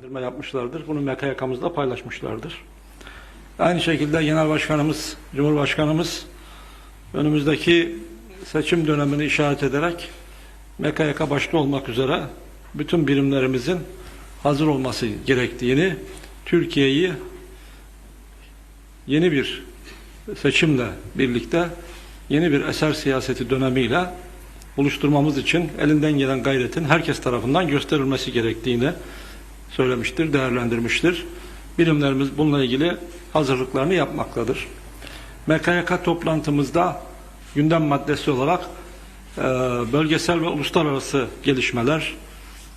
değerlendirme yapmışlardır. Bunu MKYK'mızda paylaşmışlardır. Aynı şekilde Genel Başkanımız, Cumhurbaşkanımız önümüzdeki seçim dönemini işaret ederek MKYK başta olmak üzere bütün birimlerimizin hazır olması gerektiğini, Türkiye'yi yeni bir seçimle birlikte yeni bir eser siyaseti dönemiyle oluşturmamız için elinden gelen gayretin herkes tarafından gösterilmesi gerektiğini söylemiştir, değerlendirmiştir. Bilimlerimiz bununla ilgili hazırlıklarını yapmaktadır. MKYK toplantımızda gündem maddesi olarak e, bölgesel ve uluslararası gelişmeler,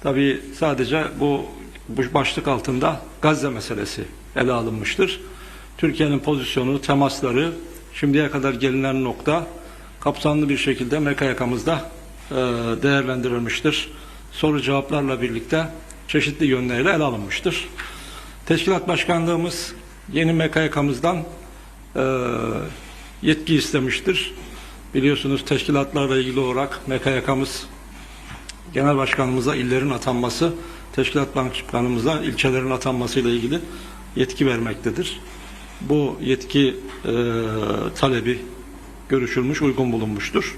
tabi sadece bu, bu başlık altında Gazze meselesi ele alınmıştır. Türkiye'nin pozisyonu, temasları, şimdiye kadar gelinen nokta kapsamlı bir şekilde MKYK'mızda e, değerlendirilmiştir. Soru cevaplarla birlikte çeşitli yönleriyle ele alınmıştır. Teşkilat Başkanlığımız yeni MKYK'mızdan e, yetki istemiştir. Biliyorsunuz teşkilatlarla ilgili olarak MKYK'mız Genel Başkanımıza illerin atanması, Teşkilat Başkanımıza ilçelerin atanması ile ilgili yetki vermektedir. Bu yetki e, talebi görüşülmüş, uygun bulunmuştur.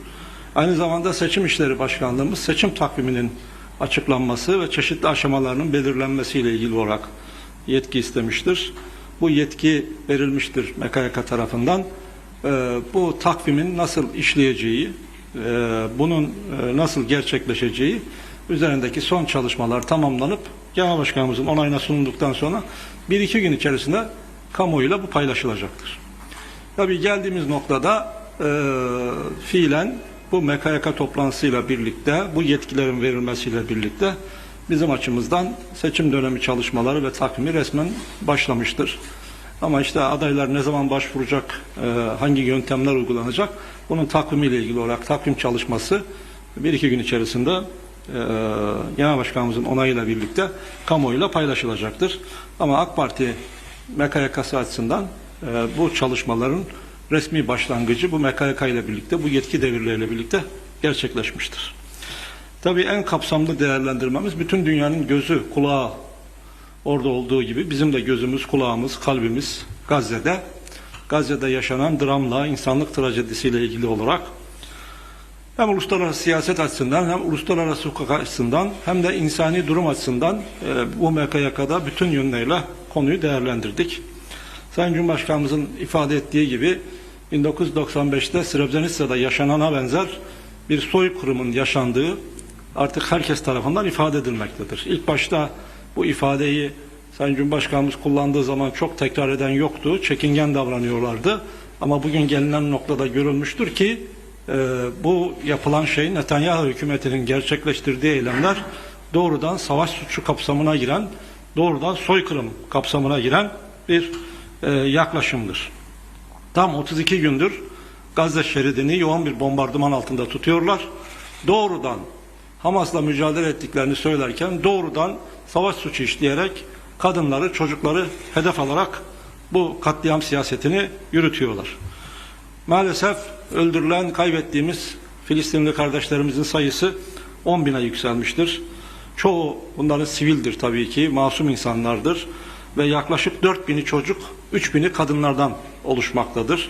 Aynı zamanda Seçim İşleri Başkanlığımız seçim takviminin açıklanması ve çeşitli aşamalarının belirlenmesiyle ilgili olarak yetki istemiştir. Bu yetki verilmiştir MKYK tarafından. Ee, bu takvimin nasıl işleyeceği, e, bunun e, nasıl gerçekleşeceği üzerindeki son çalışmalar tamamlanıp Genel Başkanımızın onayına sunulduktan sonra bir iki gün içerisinde kamuoyuyla bu paylaşılacaktır. Tabii geldiğimiz noktada e, fiilen bu MKYK toplantısıyla birlikte, bu yetkilerin verilmesiyle birlikte bizim açımızdan seçim dönemi çalışmaları ve takvimi resmen başlamıştır. Ama işte adaylar ne zaman başvuracak, e, hangi yöntemler uygulanacak, bunun takvimiyle ilgili olarak takvim çalışması bir iki gün içerisinde e, Genel Başkanımızın onayıyla birlikte kamuoyuyla paylaşılacaktır. Ama AK Parti MKYK'sı açısından e, bu çalışmaların resmi başlangıcı bu MKYK ile birlikte, bu yetki devirleriyle birlikte gerçekleşmiştir. Tabii en kapsamlı değerlendirmemiz bütün dünyanın gözü, kulağı orada olduğu gibi bizim de gözümüz, kulağımız, kalbimiz Gazze'de. Gazze'de yaşanan dramla, insanlık trajedisiyle ilgili olarak hem uluslararası siyaset açısından hem uluslararası hukuk açısından hem de insani durum açısından e, bu MKYK'da bütün yönleriyle konuyu değerlendirdik. Sayın Cumhurbaşkanımızın ifade ettiği gibi 1995'te Srebrenica'da yaşanana benzer bir soykırımın yaşandığı artık herkes tarafından ifade edilmektedir. İlk başta bu ifadeyi Sayın Cumhurbaşkanımız kullandığı zaman çok tekrar eden yoktu, çekingen davranıyorlardı. Ama bugün gelinen noktada görülmüştür ki e, bu yapılan şey Netanyahu hükümetinin gerçekleştirdiği eylemler doğrudan savaş suçu kapsamına giren, doğrudan soykırım kapsamına giren bir e, yaklaşımdır. Tam 32 gündür Gazze şeridini yoğun bir bombardıman altında tutuyorlar. Doğrudan Hamas'la mücadele ettiklerini söylerken doğrudan savaş suçu işleyerek kadınları, çocukları hedef alarak bu katliam siyasetini yürütüyorlar. Maalesef öldürülen, kaybettiğimiz Filistinli kardeşlerimizin sayısı 10 bine yükselmiştir. Çoğu bunların sivildir tabii ki, masum insanlardır ve yaklaşık 4 bini çocuk, 3 bini kadınlardan oluşmaktadır.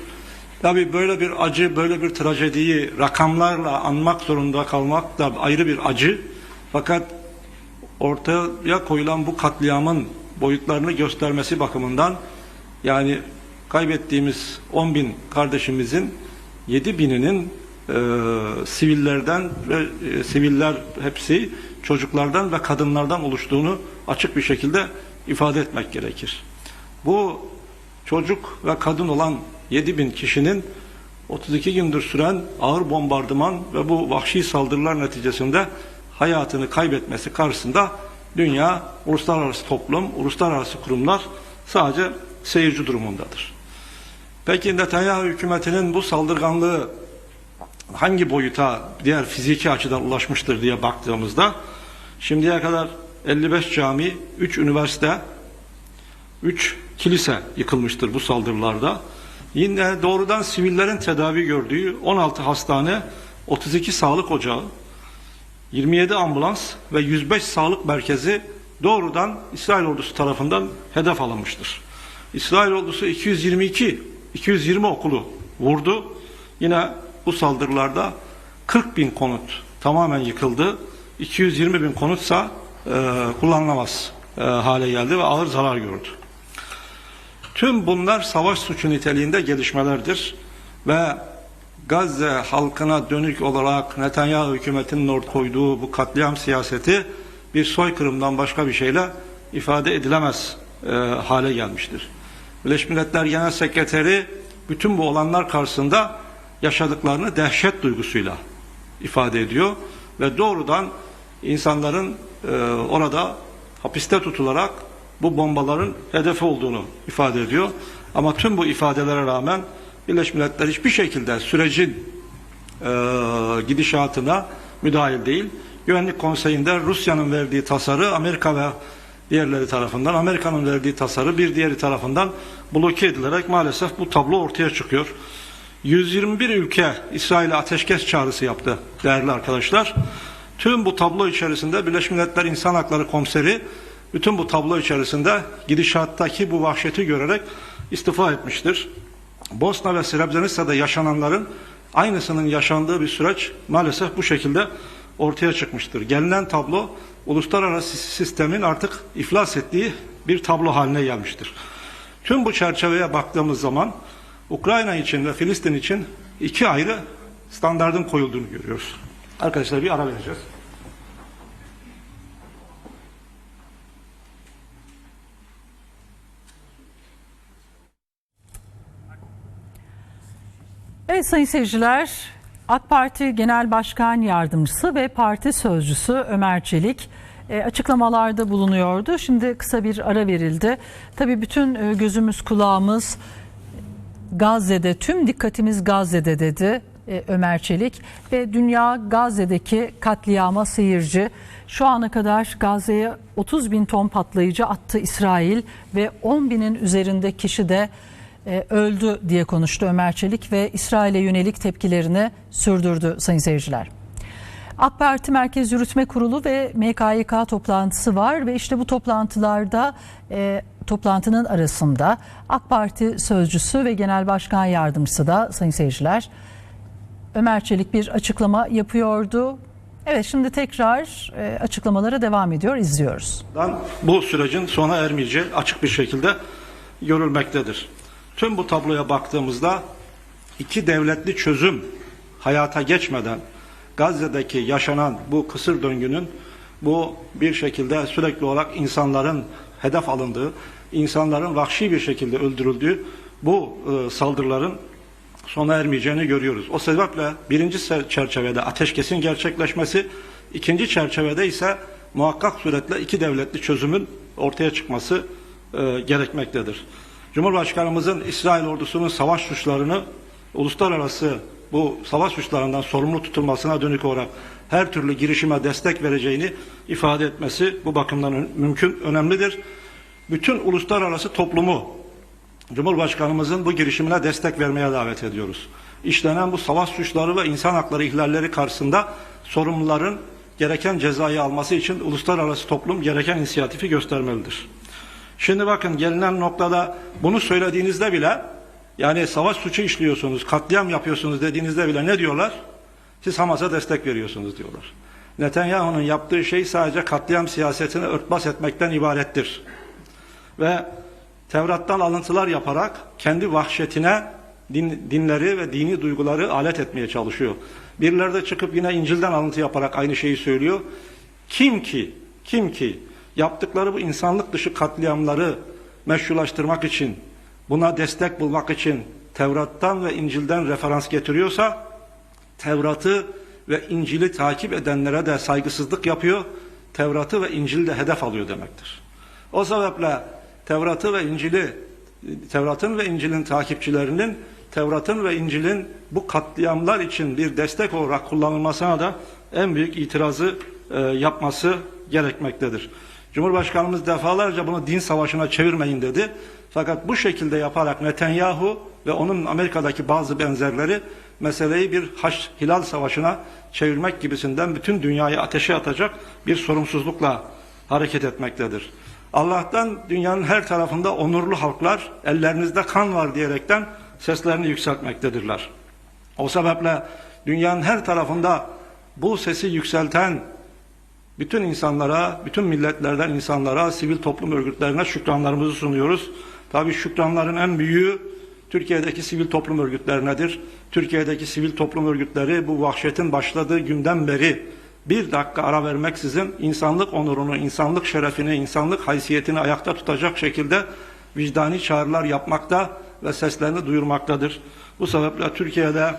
Tabii böyle bir acı, böyle bir trajediyi rakamlarla anmak zorunda kalmak da ayrı bir acı. Fakat ortaya koyulan bu katliamın boyutlarını göstermesi bakımından yani kaybettiğimiz 10 bin kardeşimizin 7 bininin e, sivillerden ve e, siviller hepsi çocuklardan ve kadınlardan oluştuğunu açık bir şekilde ifade etmek gerekir. Bu çocuk ve kadın olan 7 bin kişinin 32 gündür süren ağır bombardıman ve bu vahşi saldırılar neticesinde hayatını kaybetmesi karşısında dünya, uluslararası toplum, uluslararası kurumlar sadece seyirci durumundadır. Peki Netanyahu hükümetinin bu saldırganlığı hangi boyuta diğer fiziki açıdan ulaşmıştır diye baktığımızda şimdiye kadar 55 cami, 3 üniversite, 3 kilise yıkılmıştır bu saldırılarda. Yine doğrudan sivillerin tedavi gördüğü 16 hastane, 32 sağlık ocağı, 27 ambulans ve 105 sağlık merkezi doğrudan İsrail ordusu tarafından hedef alınmıştır. İsrail ordusu 222 220 okulu vurdu. Yine bu saldırılarda 40 bin konut tamamen yıkıldı. 220 bin konutsa e, kullanılamaz e, hale geldi ve ağır zarar gördü. Tüm bunlar savaş suçu niteliğinde gelişmelerdir ve Gazze halkına dönük olarak Netanyahu hükümetinin ortaya koyduğu bu katliam siyaseti bir soykırımdan başka bir şeyle ifade edilemez e, hale gelmiştir. Birleşmiş Milletler Genel Sekreteri bütün bu olanlar karşısında yaşadıklarını dehşet duygusuyla ifade ediyor ve doğrudan insanların e, orada hapiste tutularak bu bombaların hedefi olduğunu ifade ediyor. Ama tüm bu ifadelere rağmen Birleşmiş Milletler hiçbir şekilde sürecin e, gidişatına müdahil değil. Güvenlik Konseyi'nde Rusya'nın verdiği tasarı Amerika ve diğerleri tarafından, Amerika'nın verdiği tasarı bir diğeri tarafından bloke edilerek maalesef bu tablo ortaya çıkıyor. 121 ülke İsrail'e ateşkes çağrısı yaptı değerli arkadaşlar. Tüm bu tablo içerisinde Birleşmiş Milletler İnsan Hakları Komiseri bütün bu tablo içerisinde gidişattaki bu vahşeti görerek istifa etmiştir. Bosna ve Srebrenica'da yaşananların aynısının yaşandığı bir süreç maalesef bu şekilde ortaya çıkmıştır. Gelinen tablo uluslararası sistemin artık iflas ettiği bir tablo haline gelmiştir. Tüm bu çerçeveye baktığımız zaman Ukrayna için ve Filistin için iki ayrı standardın koyulduğunu görüyoruz. Arkadaşlar bir ara vereceğiz. Evet sayın seyirciler, AK Parti Genel Başkan Yardımcısı ve Parti Sözcüsü Ömer Çelik e, açıklamalarda bulunuyordu. Şimdi kısa bir ara verildi. Tabii bütün e, gözümüz kulağımız Gazze'de, tüm dikkatimiz Gazze'de dedi e, Ömer Çelik ve dünya Gazze'deki katliama seyirci. Şu ana kadar Gazze'ye 30 bin ton patlayıcı attı İsrail ve 10 binin üzerinde kişi de e, öldü diye konuştu Ömer Çelik ve İsrail'e yönelik tepkilerini sürdürdü sayın seyirciler. AK Parti Merkez Yürütme Kurulu ve MKYK toplantısı var ve işte bu toplantılarda e, toplantının arasında AK Parti sözcüsü ve Genel Başkan Yardımcısı da sayın seyirciler Ömer Çelik bir açıklama yapıyordu. Evet şimdi tekrar e, açıklamalara devam ediyor izliyoruz. Bu sürecin sona ermeyeceği açık bir şekilde görülmektedir. Tüm bu tabloya baktığımızda iki devletli çözüm hayata geçmeden Gazze'deki yaşanan bu kısır döngünün bu bir şekilde sürekli olarak insanların hedef alındığı, insanların vahşi bir şekilde öldürüldüğü bu e, saldırıların sona ermeyeceğini görüyoruz. O sebeple birinci çerçevede ateşkesin gerçekleşmesi, ikinci çerçevede ise muhakkak suretle iki devletli çözümün ortaya çıkması e, gerekmektedir. Cumhurbaşkanımızın İsrail ordusunun savaş suçlarını uluslararası bu savaş suçlarından sorumlu tutulmasına dönük olarak her türlü girişime destek vereceğini ifade etmesi bu bakımdan mümkün, önemlidir. Bütün uluslararası toplumu Cumhurbaşkanımızın bu girişimine destek vermeye davet ediyoruz. İşlenen bu savaş suçları ve insan hakları ihlalleri karşısında sorumluların gereken cezayı alması için uluslararası toplum gereken inisiyatifi göstermelidir. Şimdi bakın gelinen noktada bunu söylediğinizde bile yani savaş suçu işliyorsunuz, katliam yapıyorsunuz dediğinizde bile ne diyorlar? Siz Hamas'a destek veriyorsunuz diyorlar. Netanyahu'nun yaptığı şey sadece katliam siyasetini örtbas etmekten ibarettir. Ve Tevrat'tan alıntılar yaparak kendi vahşetine din, dinleri ve dini duyguları alet etmeye çalışıyor. Birileri de çıkıp yine İncil'den alıntı yaparak aynı şeyi söylüyor. Kim ki, kim ki yaptıkları bu insanlık dışı katliamları meşrulaştırmak için, buna destek bulmak için Tevrat'tan ve İncil'den referans getiriyorsa, Tevrat'ı ve İncil'i takip edenlere de saygısızlık yapıyor, Tevrat'ı ve İncil'i de hedef alıyor demektir. O sebeple Tevrat'ı ve İncil'i, Tevrat'ın ve İncil'in takipçilerinin Tevrat'ın ve İncil'in bu katliamlar için bir destek olarak kullanılmasına da en büyük itirazı e, yapması gerekmektedir. Cumhurbaşkanımız defalarca bunu din savaşına çevirmeyin dedi. Fakat bu şekilde yaparak Netanyahu ve onun Amerika'daki bazı benzerleri meseleyi bir haç hilal savaşına çevirmek gibisinden bütün dünyayı ateşe atacak bir sorumsuzlukla hareket etmektedir. Allah'tan dünyanın her tarafında onurlu halklar ellerinizde kan var diyerekten seslerini yükseltmektedirler. O sebeple dünyanın her tarafında bu sesi yükselten bütün insanlara, bütün milletlerden insanlara, sivil toplum örgütlerine şükranlarımızı sunuyoruz. Tabii şükranların en büyüğü Türkiye'deki sivil toplum örgütlerinedir. Türkiye'deki sivil toplum örgütleri bu vahşetin başladığı günden beri bir dakika ara vermeksizin insanlık onurunu, insanlık şerefini, insanlık haysiyetini ayakta tutacak şekilde vicdani çağrılar yapmakta ve seslerini duyurmaktadır. Bu sebeple Türkiye'de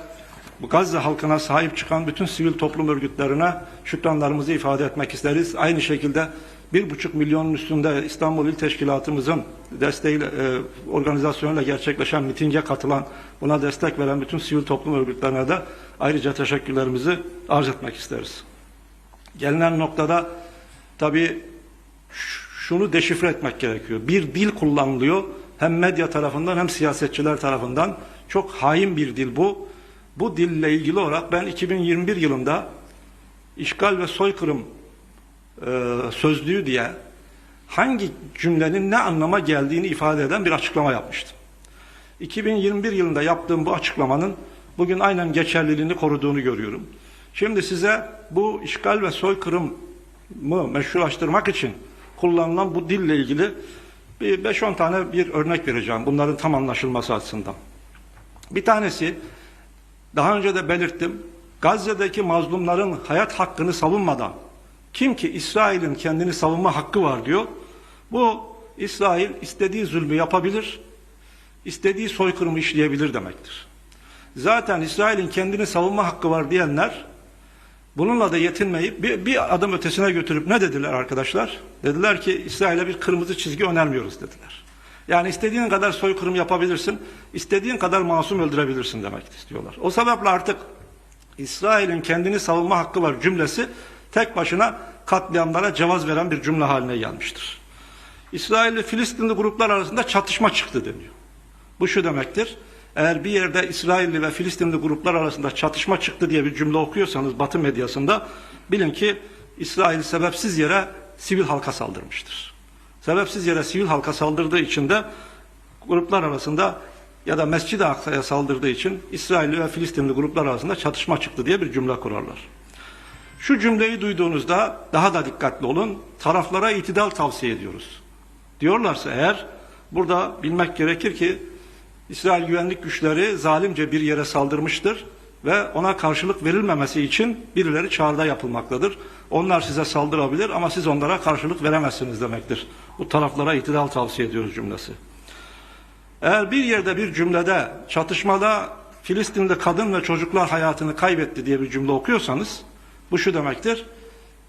bu Gazze halkına sahip çıkan bütün sivil toplum örgütlerine şükranlarımızı ifade etmek isteriz. Aynı şekilde bir buçuk milyonun üstünde İstanbul İl Teşkilatımızın desteğiyle, e, organizasyonuyla gerçekleşen mitinge katılan, buna destek veren bütün sivil toplum örgütlerine de ayrıca teşekkürlerimizi arz etmek isteriz. Gelinen noktada tabii şunu deşifre etmek gerekiyor. Bir dil kullanılıyor hem medya tarafından hem siyasetçiler tarafından. Çok hain bir dil bu. Bu dille ilgili olarak ben 2021 yılında işgal ve soykırım e, sözlüğü diye hangi cümlenin ne anlama geldiğini ifade eden bir açıklama yapmıştım. 2021 yılında yaptığım bu açıklamanın bugün aynen geçerliliğini koruduğunu görüyorum. Şimdi size bu işgal ve soykırımı meşrulaştırmak için kullanılan bu dille ilgili bir 5-10 tane bir örnek vereceğim bunların tam anlaşılması açısından. Bir tanesi daha önce de belirttim. Gazze'deki mazlumların hayat hakkını savunmadan kim ki İsrail'in kendini savunma hakkı var diyor. Bu İsrail istediği zulmü yapabilir, istediği soykırımı işleyebilir demektir. Zaten İsrail'in kendini savunma hakkı var diyenler bununla da yetinmeyip bir, bir adım ötesine götürüp ne dediler arkadaşlar? Dediler ki İsrail'e bir kırmızı çizgi önermiyoruz dediler. Yani istediğin kadar soykırım yapabilirsin, istediğin kadar masum öldürebilirsin demek istiyorlar. O sebeple artık İsrail'in kendini savunma hakkı var cümlesi tek başına katliamlara cevaz veren bir cümle haline gelmiştir. İsrail ile Filistinli gruplar arasında çatışma çıktı deniyor. Bu şu demektir. Eğer bir yerde İsrailli ve Filistinli gruplar arasında çatışma çıktı diye bir cümle okuyorsanız Batı medyasında bilin ki İsrail sebepsiz yere sivil halka saldırmıştır. Sebepsiz yere sivil halka saldırdığı için de gruplar arasında ya da Mescid-i Aksa'ya saldırdığı için İsrailli ve Filistinli gruplar arasında çatışma çıktı diye bir cümle kurarlar. Şu cümleyi duyduğunuzda daha da dikkatli olun. Taraflara itidal tavsiye ediyoruz. Diyorlarsa eğer burada bilmek gerekir ki İsrail güvenlik güçleri zalimce bir yere saldırmıştır ve ona karşılık verilmemesi için birileri çağrıda yapılmaktadır. Onlar size saldırabilir ama siz onlara karşılık veremezsiniz demektir. Bu taraflara itidal tavsiye ediyoruz cümlesi. Eğer bir yerde bir cümlede çatışmada Filistin'de kadın ve çocuklar hayatını kaybetti diye bir cümle okuyorsanız bu şu demektir.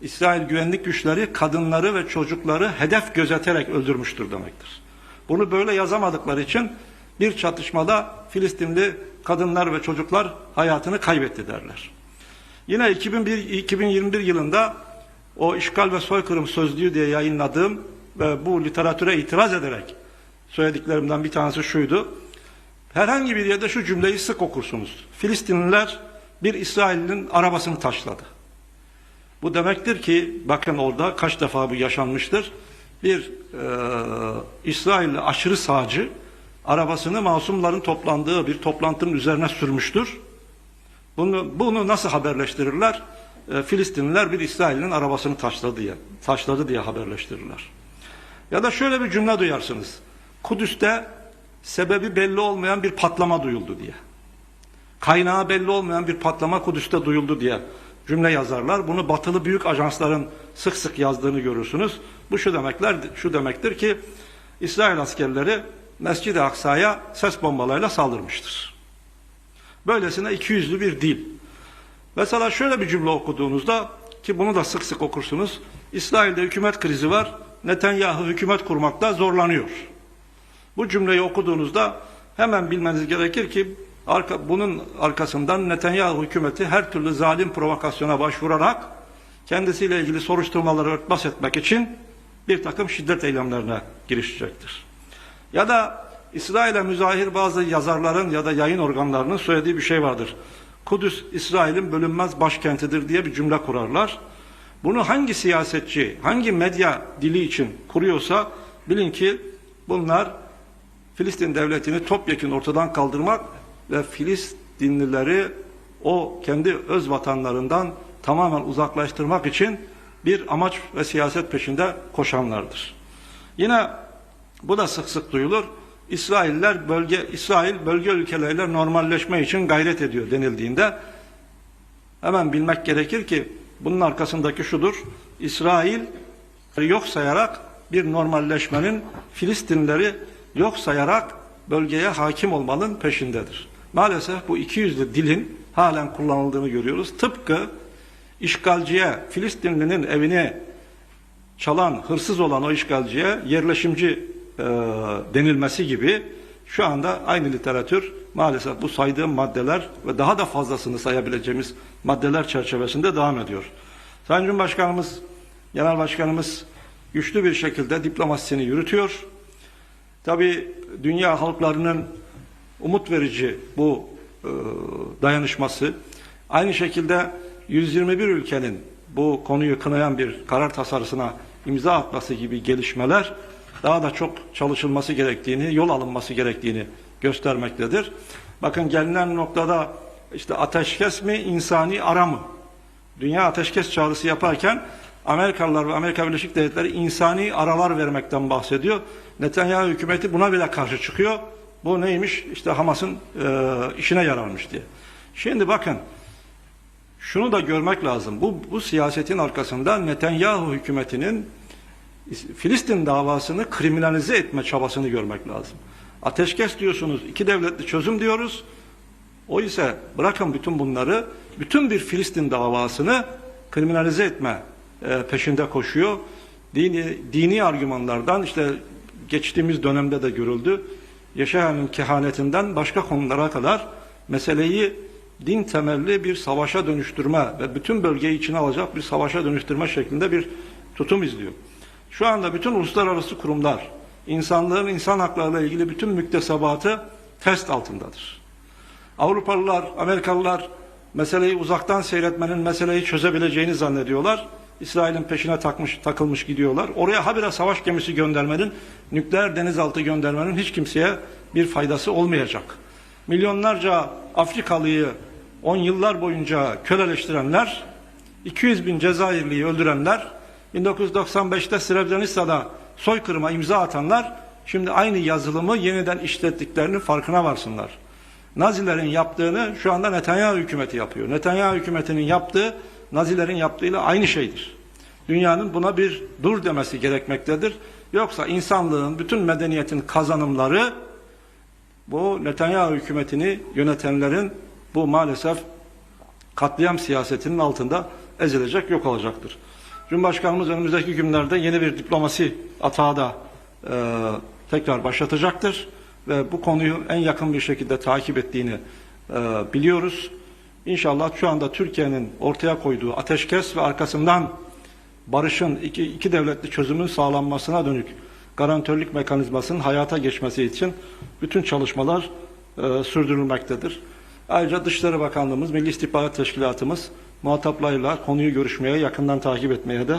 İsrail güvenlik güçleri kadınları ve çocukları hedef gözeterek öldürmüştür demektir. Bunu böyle yazamadıkları için bir çatışmada Filistinli kadınlar ve çocuklar hayatını kaybetti derler. Yine 2001, 2021 yılında o işgal ve soykırım sözlüğü diye yayınladığım ve bu literatüre itiraz ederek söylediklerimden bir tanesi şuydu. Herhangi bir yerde şu cümleyi sık okursunuz. Filistinliler bir İsrail'in arabasını taşladı. Bu demektir ki bakın orada kaç defa bu yaşanmıştır. Bir e, İsrailli aşırı sağcı arabasını masumların toplandığı bir toplantının üzerine sürmüştür. Bunu, bunu nasıl haberleştirirler? E, Filistinliler bir İsrail'in arabasını taşladı diye, taşladı diye haberleştirirler. Ya da şöyle bir cümle duyarsınız. Kudüs'te sebebi belli olmayan bir patlama duyuldu diye. Kaynağı belli olmayan bir patlama Kudüs'te duyuldu diye cümle yazarlar. Bunu batılı büyük ajansların sık sık yazdığını görürsünüz. Bu şu demekler şu demektir ki İsrail askerleri Mescid-i Aksa'ya ses bombalarıyla saldırmıştır. Böylesine iki yüzlü bir dil. Mesela şöyle bir cümle okuduğunuzda ki bunu da sık sık okursunuz. İsrail'de hükümet krizi var. Netanyahu hükümet kurmakta zorlanıyor. Bu cümleyi okuduğunuzda hemen bilmeniz gerekir ki arka, bunun arkasından Netanyahu hükümeti her türlü zalim provokasyona başvurarak kendisiyle ilgili soruşturmaları örtbas etmek için bir takım şiddet eylemlerine girişecektir. Ya da İsrail'e müzahir bazı yazarların ya da yayın organlarının söylediği bir şey vardır. Kudüs İsrail'in bölünmez başkentidir diye bir cümle kurarlar. Bunu hangi siyasetçi, hangi medya dili için kuruyorsa bilin ki bunlar Filistin devletini topyekun ortadan kaldırmak ve Filistinlileri o kendi öz vatanlarından tamamen uzaklaştırmak için bir amaç ve siyaset peşinde koşanlardır. Yine bu da sık sık duyulur. İsrailler bölge İsrail bölge ülkeleriyle normalleşme için gayret ediyor denildiğinde hemen bilmek gerekir ki bunun arkasındaki şudur. İsrail yok sayarak bir normalleşmenin Filistinleri yok sayarak bölgeye hakim olmanın peşindedir. Maalesef bu iki yüzlü dilin halen kullanıldığını görüyoruz. Tıpkı işgalciye, Filistinlinin evini çalan, hırsız olan o işgalciye yerleşimci e, denilmesi gibi şu anda aynı literatür maalesef bu saydığım maddeler ve daha da fazlasını sayabileceğimiz maddeler çerçevesinde devam ediyor. Sayın Cumhurbaşkanımız, Genel Başkanımız güçlü bir şekilde diplomasisini yürütüyor. Tabi dünya halklarının umut verici bu e, dayanışması, aynı şekilde 121 ülkenin bu konuyu kınayan bir karar tasarısına imza atması gibi gelişmeler daha da çok çalışılması gerektiğini, yol alınması gerektiğini göstermektedir. Bakın gelinen noktada işte ateşkes mi, insani ara mı? Dünya ateşkes çağrısı yaparken Amerikalılar ve Amerika Birleşik Devletleri insani aralar vermekten bahsediyor. Netanyahu hükümeti buna bile karşı çıkıyor. Bu neymiş? İşte Hamas'ın e, işine yararmış diye. Şimdi bakın şunu da görmek lazım. Bu, bu siyasetin arkasında Netanyahu hükümetinin Filistin davasını kriminalize etme çabasını görmek lazım. Ateşkes diyorsunuz, iki devletli çözüm diyoruz. O ise bırakın bütün bunları, bütün bir Filistin davasını kriminalize etme e, peşinde koşuyor. Dini, dini argümanlardan işte geçtiğimiz dönemde de görüldü. Yaşayanın kehanetinden başka konulara kadar meseleyi din temelli bir savaşa dönüştürme ve bütün bölgeyi içine alacak bir savaşa dönüştürme şeklinde bir tutum izliyor. Şu anda bütün uluslararası kurumlar insanlığın insan haklarıyla ilgili bütün müktesebatı test altındadır. Avrupalılar, Amerikalılar meseleyi uzaktan seyretmenin meseleyi çözebileceğini zannediyorlar. İsrail'in peşine takmış, takılmış gidiyorlar. Oraya habire savaş gemisi göndermenin, nükleer denizaltı göndermenin hiç kimseye bir faydası olmayacak. Milyonlarca Afrikalıyı on yıllar boyunca köleleştirenler, 200 bin Cezayirliyi öldürenler, 1995'te Srebrenica'da soykırıma imza atanlar, şimdi aynı yazılımı yeniden işlettiklerinin farkına varsınlar. Nazilerin yaptığını şu anda Netanyahu hükümeti yapıyor. Netanyahu hükümetinin yaptığı Nazilerin yaptığıyla aynı şeydir. Dünyanın buna bir dur demesi gerekmektedir. Yoksa insanlığın bütün medeniyetin kazanımları bu Netanyahu hükümetini yönetenlerin bu maalesef katliam siyasetinin altında ezilecek, yok olacaktır. Cumhurbaşkanımız önümüzdeki günlerde yeni bir diplomasi atağı da e, tekrar başlatacaktır ve bu konuyu en yakın bir şekilde takip ettiğini e, biliyoruz. İnşallah şu anda Türkiye'nin ortaya koyduğu ateşkes ve arkasından barışın iki, iki devletli çözümün sağlanmasına dönük garantörlük mekanizmasının hayata geçmesi için bütün çalışmalar e, sürdürülmektedir. Ayrıca Dışişleri Bakanlığımız, Milli İstihbarat Teşkilatımız muhataplarıyla konuyu görüşmeye, yakından takip etmeye de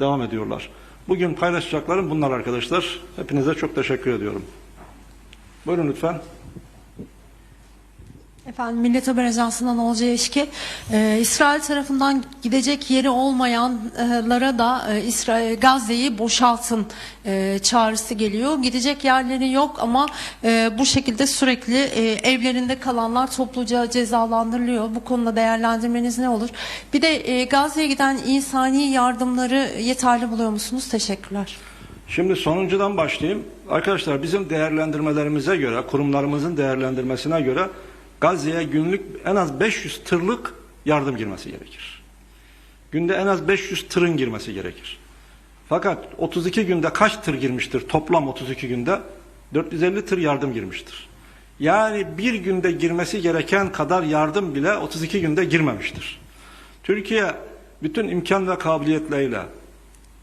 devam ediyorlar. Bugün paylaşacaklarım bunlar arkadaşlar. Hepinize çok teşekkür ediyorum. Buyurun lütfen. Efendim Millet Haber Ajansı'ndan Olcay Eşki, e, İsrail tarafından gidecek yeri olmayanlara da e, İsrail Gazze'yi boşaltın e, çağrısı geliyor. Gidecek yerleri yok ama e, bu şekilde sürekli e, evlerinde kalanlar topluca cezalandırılıyor. Bu konuda değerlendirmeniz ne olur? Bir de e, Gazze'ye giden insani yardımları yeterli buluyor musunuz? Teşekkürler. Şimdi sonuncudan başlayayım. Arkadaşlar bizim değerlendirmelerimize göre, kurumlarımızın değerlendirmesine göre Gazze'ye günlük en az 500 tırlık yardım girmesi gerekir. Günde en az 500 tırın girmesi gerekir. Fakat 32 günde kaç tır girmiştir? Toplam 32 günde 450 tır yardım girmiştir. Yani bir günde girmesi gereken kadar yardım bile 32 günde girmemiştir. Türkiye bütün imkan ve kabiliyetleriyle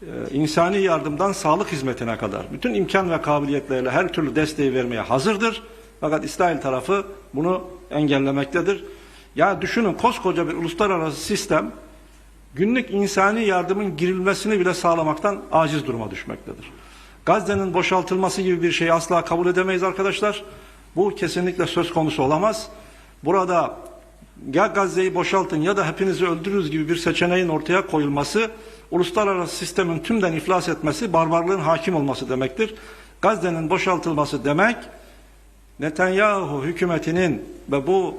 e, insani yardımdan sağlık hizmetine kadar bütün imkan ve kabiliyetleriyle her türlü desteği vermeye hazırdır. Fakat İsrail tarafı bunu engellemektedir. Ya düşünün koskoca bir uluslararası sistem günlük insani yardımın girilmesini bile sağlamaktan aciz duruma düşmektedir. Gazze'nin boşaltılması gibi bir şeyi asla kabul edemeyiz arkadaşlar. Bu kesinlikle söz konusu olamaz. Burada ya Gazze'yi boşaltın ya da hepinizi öldürürüz gibi bir seçeneğin ortaya koyulması, uluslararası sistemin tümden iflas etmesi, barbarlığın hakim olması demektir. Gazze'nin boşaltılması demek, Netanyahu hükümetinin ve bu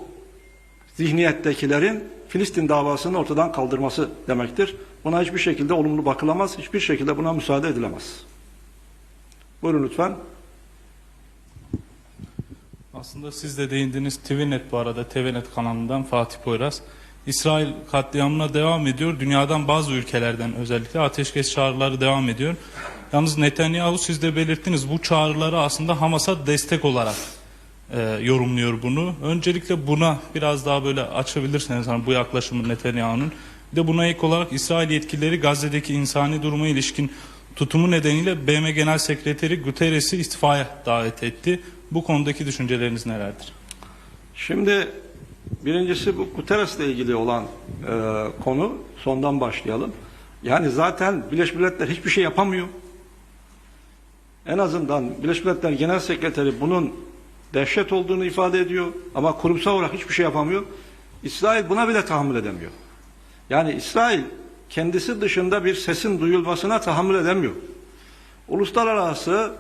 zihniyettekilerin Filistin davasını ortadan kaldırması demektir. Buna hiçbir şekilde olumlu bakılamaz, hiçbir şekilde buna müsaade edilemez. Buyurun lütfen. Aslında siz de değindiniz TVNet bu arada TVNet kanalından Fatih Poyraz. İsrail katliamına devam ediyor. Dünyadan bazı ülkelerden özellikle ateşkes çağrıları devam ediyor. Yalnız Netanyahu siz de belirttiniz bu çağrıları aslında Hamas'a destek olarak e, yorumluyor bunu. Öncelikle buna biraz daha böyle açabilirseniz hani bu yaklaşımı Netanyahu'nun. Bir de buna ek olarak İsrail yetkilileri Gazze'deki insani duruma ilişkin tutumu nedeniyle BM Genel Sekreteri Guterres'i istifaya davet etti. Bu konudaki düşünceleriniz nelerdir? Şimdi birincisi bu Guterres'le ilgili olan e, konu sondan başlayalım. Yani zaten Birleşmiş Milletler hiçbir şey yapamıyor. En azından Birleşmiş Milletler Genel Sekreteri bunun dehşet olduğunu ifade ediyor ama kurumsal olarak hiçbir şey yapamıyor. İsrail buna bile tahammül edemiyor. Yani İsrail kendisi dışında bir sesin duyulmasına tahammül edemiyor. Uluslararası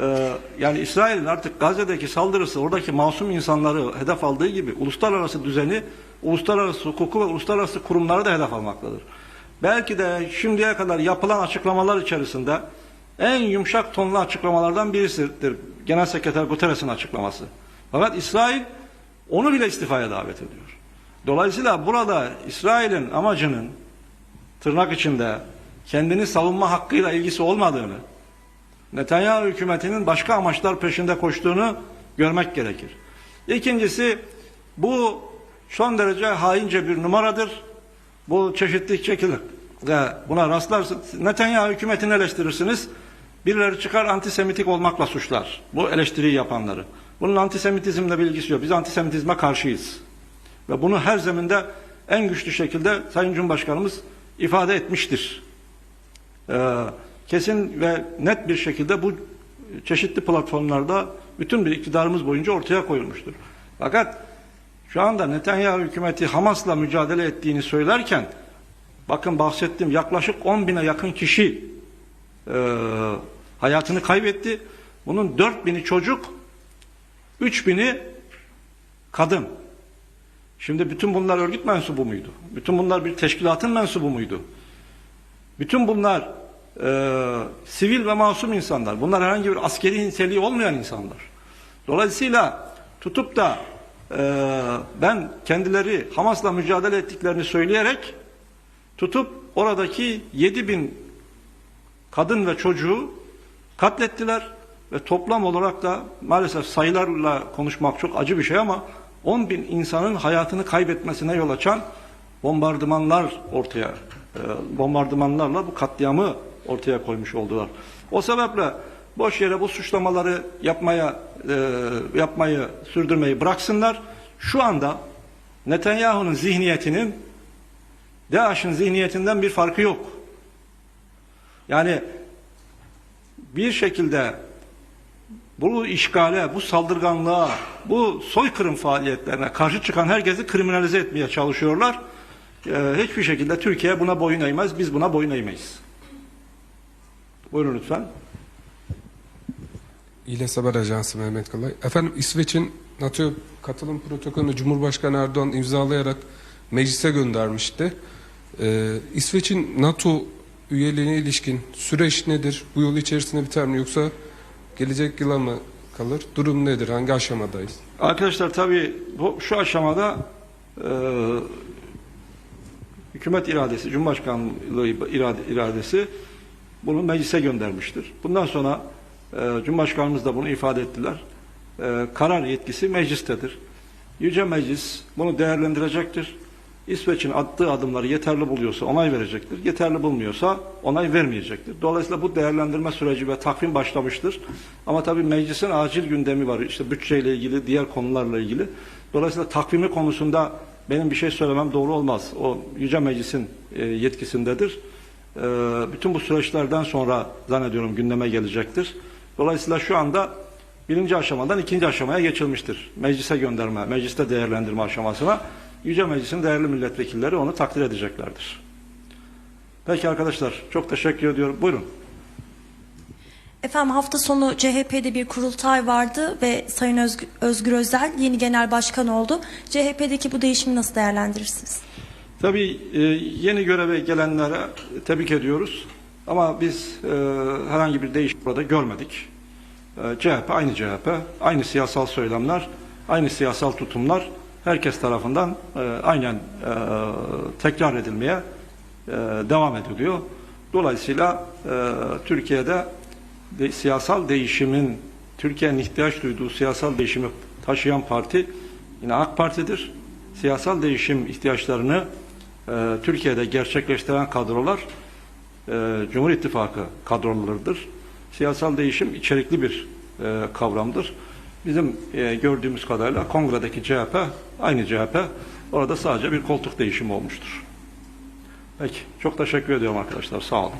e, yani İsrail'in artık Gazze'deki saldırısı oradaki masum insanları hedef aldığı gibi uluslararası düzeni, uluslararası hukuku ve uluslararası kurumları da hedef almaktadır. Belki de şimdiye kadar yapılan açıklamalar içerisinde en yumuşak tonlu açıklamalardan birisidir Genel Sekreter Guterres'in açıklaması. Fakat İsrail onu bile istifaya davet ediyor. Dolayısıyla burada İsrail'in amacının tırnak içinde kendini savunma hakkıyla ilgisi olmadığını, Netanyahu hükümetinin başka amaçlar peşinde koştuğunu görmek gerekir. İkincisi bu son derece haince bir numaradır. Bu çeşitli şekilde buna rastlarsınız. Netanyahu hükümetini eleştirirsiniz. Birileri çıkar antisemitik olmakla suçlar. Bu eleştiriyi yapanları. Bunun antisemitizmle bir ilgisi yok. Biz antisemitizme karşıyız. Ve bunu her zeminde en güçlü şekilde Sayın Cumhurbaşkanımız ifade etmiştir. Ee, kesin ve net bir şekilde bu çeşitli platformlarda bütün bir iktidarımız boyunca ortaya koyulmuştur. Fakat şu anda Netanyahu hükümeti Hamas'la mücadele ettiğini söylerken bakın bahsettiğim yaklaşık 10 bine yakın kişi e, hayatını kaybetti. Bunun 4 bini çocuk 3 bini kadın. Şimdi bütün bunlar örgüt mensubu muydu? Bütün bunlar bir teşkilatın mensubu muydu? Bütün bunlar e, sivil ve masum insanlar. Bunlar herhangi bir askeri niteliği olmayan insanlar. Dolayısıyla tutup da e, ben kendileri Hamas'la mücadele ettiklerini söyleyerek tutup oradaki 7 bin kadın ve çocuğu katlettiler ve toplam olarak da maalesef sayılarla konuşmak çok acı bir şey ama 10 bin insanın hayatını kaybetmesine yol açan bombardımanlar ortaya e, bombardımanlarla bu katliamı ortaya koymuş oldular. O sebeple boş yere bu suçlamaları yapmaya e, yapmayı sürdürmeyi bıraksınlar. Şu anda Netanyahu'nun zihniyetinin DAEŞ'in zihniyetinden bir farkı yok. Yani bir şekilde bu işgale, bu saldırganlığa, bu soykırım faaliyetlerine karşı çıkan herkesi kriminalize etmeye çalışıyorlar. Ee, hiçbir şekilde Türkiye buna boyun eğmez, biz buna boyun eğmeyiz. Buyurun lütfen. İles Haber Ajansı Mehmet Kalay. Efendim İsveç'in NATO katılım protokolünü Cumhurbaşkanı Erdoğan imzalayarak meclise göndermişti. Ee, İsveç'in NATO üyeliğine ilişkin süreç nedir? Bu yol içerisinde biter mi yoksa gelecek yıla mı kalır? Durum nedir? Hangi aşamadayız? Arkadaşlar tabii bu şu aşamada e, hükümet iradesi, Cumhurbaşkanlığı irade, iradesi bunu meclise göndermiştir. Bundan sonra e, Cumhurbaşkanımız da bunu ifade ettiler. E, karar yetkisi meclistedir. Yüce Meclis bunu değerlendirecektir. İsveç'in attığı adımları yeterli buluyorsa onay verecektir. Yeterli bulmuyorsa onay vermeyecektir. Dolayısıyla bu değerlendirme süreci ve takvim başlamıştır. Ama tabii meclisin acil gündemi var. İşte bütçeyle ilgili, diğer konularla ilgili. Dolayısıyla takvimi konusunda benim bir şey söylemem doğru olmaz. O Yüce Meclis'in e, yetkisindedir. E, bütün bu süreçlerden sonra zannediyorum gündeme gelecektir. Dolayısıyla şu anda birinci aşamadan ikinci aşamaya geçilmiştir. Meclise gönderme, mecliste değerlendirme aşamasına Yüce Meclis'in değerli milletvekilleri onu takdir edeceklerdir. Peki arkadaşlar çok teşekkür ediyorum. Buyurun. Efendim hafta sonu CHP'de bir kurultay vardı ve Sayın Özgür, Özgür Özel yeni genel başkan oldu. CHP'deki bu değişimi nasıl değerlendirirsiniz? Tabii e, yeni göreve gelenlere tebrik ediyoruz. Ama biz e, herhangi bir değişim burada görmedik. E, CHP aynı CHP, aynı siyasal söylemler, aynı siyasal tutumlar herkes tarafından e, aynen e, tekrar edilmeye e, devam ediliyor. Dolayısıyla e, Türkiye'de de, siyasal değişimin, Türkiye'nin ihtiyaç duyduğu siyasal değişimi taşıyan parti yine AK Parti'dir. Siyasal değişim ihtiyaçlarını e, Türkiye'de gerçekleştiren kadrolar e, Cumhur İttifakı kadrolarıdır. Siyasal değişim içerikli bir e, kavramdır. Bizim e, gördüğümüz kadarıyla kongredeki CHP aynı CHP. Orada sadece bir koltuk değişimi olmuştur. Peki. Çok teşekkür ediyorum arkadaşlar. Sağ olun.